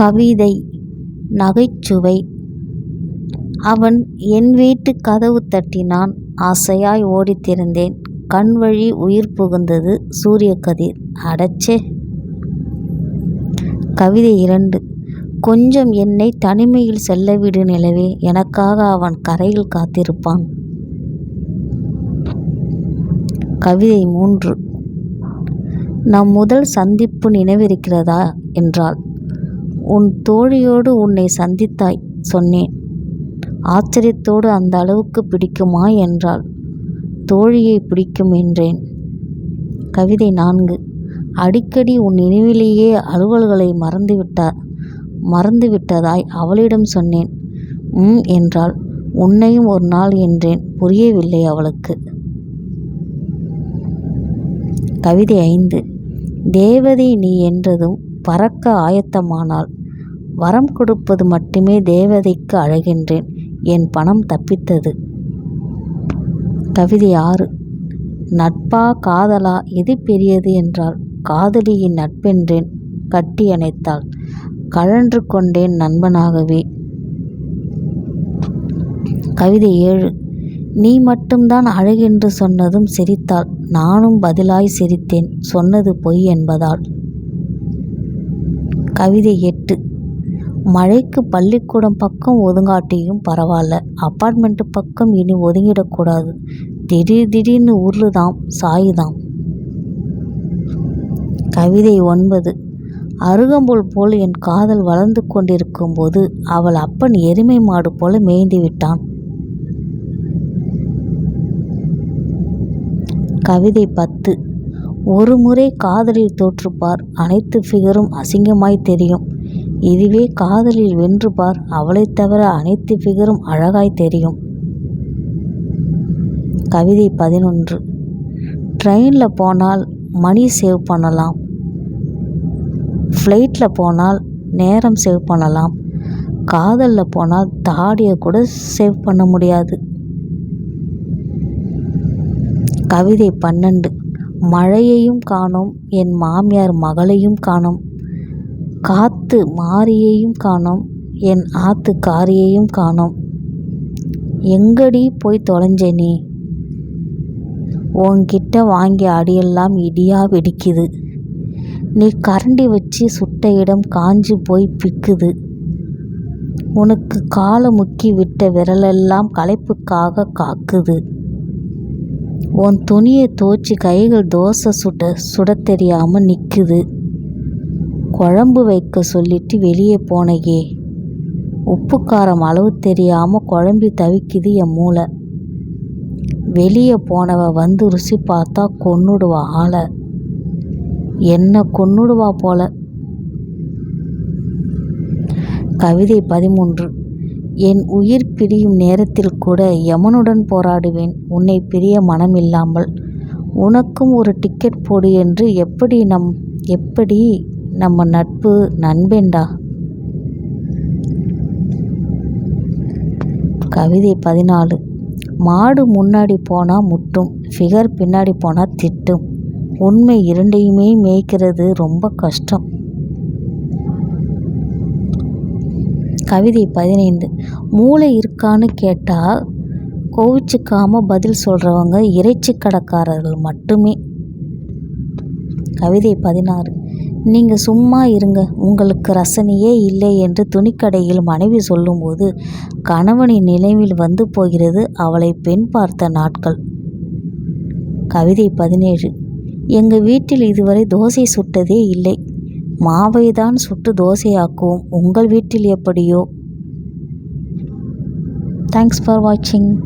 கவிதை நகைச்சுவை. அவன் என் வீட்டு கதவு தட்டினான். ஆசையாய் ஓடித்திருந்தேன். கண் வழி உயிர் புகுந்தது சூரிய கதிர் அடச்சே. கவிதை இரண்டு. கொஞ்சம் என்னை தனிமையில் செல்லவிடு நிலவே. எனக்காக அவன் கரையில் காத்திருப்பான். கவிதை மூன்று. நம் முதல் சந்திப்பு நினைவிருக்கிறதா? என்றாள். உன் தோழியோடு உன்னை சந்தித்தாய் சொன்னேன். ஆச்சரியத்தோடு அந்த அளவுக்கு பிடிக்குமா என்றாள். தோழியை பிடிக்கும் என்றேன். கவிதை நான்கு. அடிக்கடி உன் நினைவிலேயே அலுவல்களை மறந்துவிட்டார் மறந்துவிட்டதாய் அவளிடம் சொன்னேன். ம் என்றாள். உன்னையும் ஒரு நாள் என்றேன். புரியவில்லை அவளுக்கு. கவிதை ஐந்து. தேவதை நீ என்றதும் பறக்க ஆயத்தமானாள். வரம் கொடுப்பது மட்டுமே தேவதைக்கு அழகின்றேன். என் பணம் தப்பித்தது. கவிதை ஆறு. நட்பா காதலா? எது பெரியது என்றால் காதலியின் நட்பென்றேன். கட்டி அணைத்தாள். கழன்று கொண்டேன் நண்பனாகவே. கவிதை ஏழு. நீ மட்டும்தான் அழகென்று சொன்னதும் சிரித்தாள். நானும் பதிலாய் சிரித்தேன். சொன்னது பொய் என்பதால். கவிதை எட்டு. மழைக்கு பள்ளிக்கூடம் பக்கம் ஒதுங்காட்டியும் பரவாயில்ல. அப்பார்ட்மெண்ட்டு பக்கம் இனி ஒதுங்கிடக்கூடாது. திடீர் திடீர்னு உருளுதாம் சாயுதாம். கவிதை ஒன்பது. அருகம்புல் போல் என் காதல் வளர்ந்து கொண்டிருக்கும் போது அவள் அப்பன் எருமை மாடு போல மேய்ந்து விட்டான். கவிதை பத்து. ஒரு முறை காதலில் தோற்றுப்பார். அனைத்து ஃபிகரும் அசிங்கமாய் தெரியும். இதுவே காதலில் வென்று பார். அவளைத் தவிர அனைத்து ஃபிகரும் அழகாய் தெரியும். கவிதை பதினொன்று. ட்ரெயினில் போனால் மணி சேவ் பண்ணலாம். ஃப்ளைட்டில் போனால் நேரம் சேவ் பண்ணலாம். காதலில் போனால் தாடியை கூட சேவ் பண்ண முடியாது. கவிதை பன்னெண்டு. மழையையும் காணோம். என் மாமியார் மகளையும் காணோம். காத்து மாரியையும் காணோம் என் ஆத்து காரியையும் காணோம். எங்கடி போய் தொலைஞ்ச நீ? உன்கிட்ட வாங்கிய அடியெல்லாம் இடியா வெடிக்குது. நீ கரண்டி வச்சு சுட்ட இடம் காஞ்சு போய் பிக்குது. உனக்கு காலை முக்கி விட்ட விரலெல்லாம் களைப்புக்காக காக்குது. உன் துணியை தோச்சி கைகள் தோசை சுட சுட தெரியாமல் நிற்குது குழம்பு வைக்க சொல்லிட்டு வெளியே போனையே. உப்பு காரம் அளவு தெரியாமல் குழம்பி தவிக்குது என் மூளை. வெளியே போனவ வந்து ருசி பார்த்தா கொன்னுடுவா ஆளை. என்ன கொன்னுடுவா போல. கவிதை பதிமூன்று. என் உயிர் பிரியும் நேரத்தில் கூட யமனுடன் போராடுவேன். உன்னை பிரிய மனமில்லாமல் உனக்கும் ஒரு டிக்கெட் போடு என்று எப்படி நம் எப்படி நம்ம நட்பு நண்பேண்டா. கவிதை பதினாலு. மாடு முன்னாடி போனால் முட்டும் ஃபிகர் பின்னாடி போனால் திட்டும். உண்மை இரண்டையுமே மேய்க்கிறது ரொம்ப கஷ்டம். கவிதை பதினைந்து. மூளை இருக்கான்னு கேட்டால் கோவிச்சுக்காமல் பதில் சொல்கிறவங்க இறைச்சி கடைக்காரர்கள் மட்டுமே. கவிதை பதினாறு. நீங்கள் சும்மா இருங்க. உங்களுக்கு ரசனையே இல்லை என்று துணிக்கடையில் மனைவி சொல்லும்போது கணவனின் நினைவில் வந்து போகிறது அவளை பெண் பார்த்த நாட்கள். கவிதை பதினேழு. எங்கள் வீட்டில் இதுவரை தோசை சுட்டதே இல்லை. மாவை தான் சுட்டு தோசையாக்குவோம். உங்கள் வீட்டில் எப்படியோ. தேங்க்ஸ் ஃபார் வாட்சிங்